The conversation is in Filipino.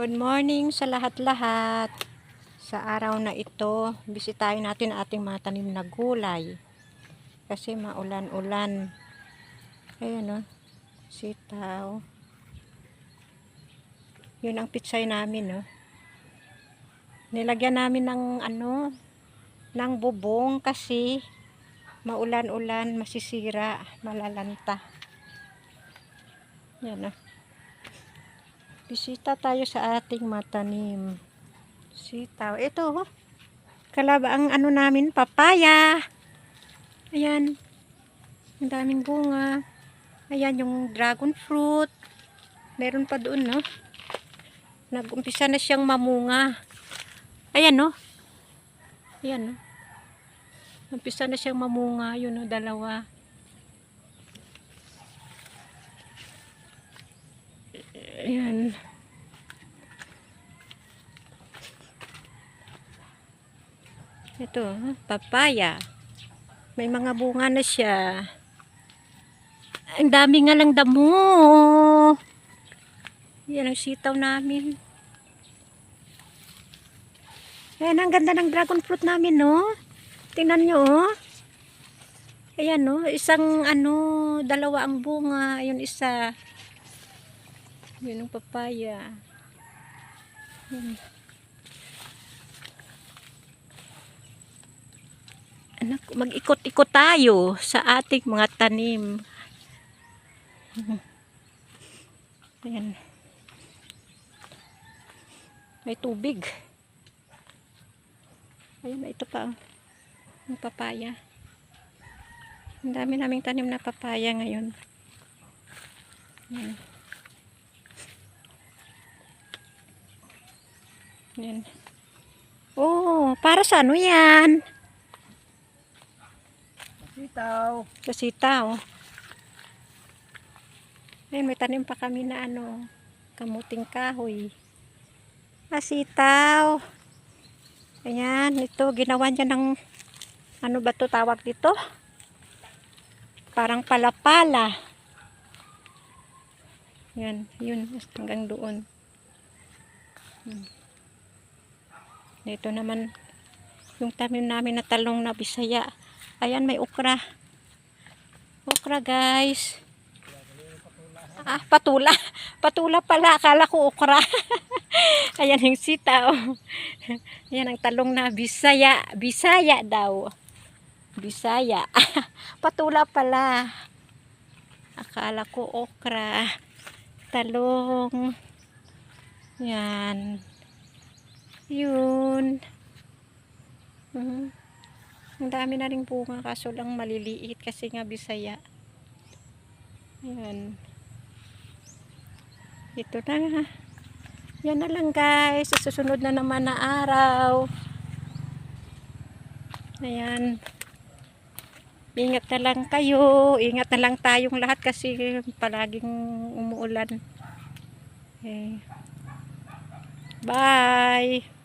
Good morning sa lahat-lahat. Sa araw na ito, bisitahin natin ating mga tanim na gulay. Kasi maulan-ulan. Ayan o, sitaw. Yun ang pitsay namin no. Nilagyan namin ng ano, ng bubong kasi maulan-ulan, masisira, malalanta. Yan o. Bisita tayo sa ating matanim. Sitaw. Ito, oh. Kalaba ang ano namin, papaya. Ayan. Ang daming bunga. Ayan yung dragon fruit. Meron pa doon, no? Nag-umpisa na siyang mamunga. Ayan, no? Ayan, no? Umpisa na siyang mamunga. Yun, no? Dalawa. Ayan. Ito, ah, papaya. May mga bunga na siya. Ang dami nga lang damo. Yan ang sitaw namin. Ayan, ang ganda ng dragon fruit namin, no? Tingnan nyo, oh. Ayan, no? Isang, ano, dalawa ang bunga. Ayun, isa. Yun ang papaya. Yan. Anak, mag-ikot-ikot tayo sa ating mga tanim. Ayan. May tubig. Ayan, ito pa. oh. Yung papaya. Ang dami naming tanim na papaya ngayon. Ayan. Yan. Oh, para sa ano yan? Sitaw. Sa sitaw. Ayun, may tanim pa kami na ano, kamuting kahoy. Ah, sitaw. Ayan, ito, ginawa niya ng, ano ba to tawag dito? Parang palapala. Yan, yun, hanggang doon. Hmm. Dito naman, yung tanim namin na talong na bisaya. Ayan, may okra. Okra, guys. Ah, patula. Patula pala. Akala ko okra. Ayan yung sitaw. Ayan ang talong na bisaya. Bisaya daw. Bisaya. patula pala. Akala ko okra. Talong. Yan. Yun. Mhm. Ang dami na rin bunga kaso lang maliliit kasi nga bisaya. Ayan. Ito na. Yan na lang guys. Sa susunod na naman na araw. Ayan. Ingat na lang kayo. Ingat na lang tayong lahat kasi palaging umuulan. Okay. Bye.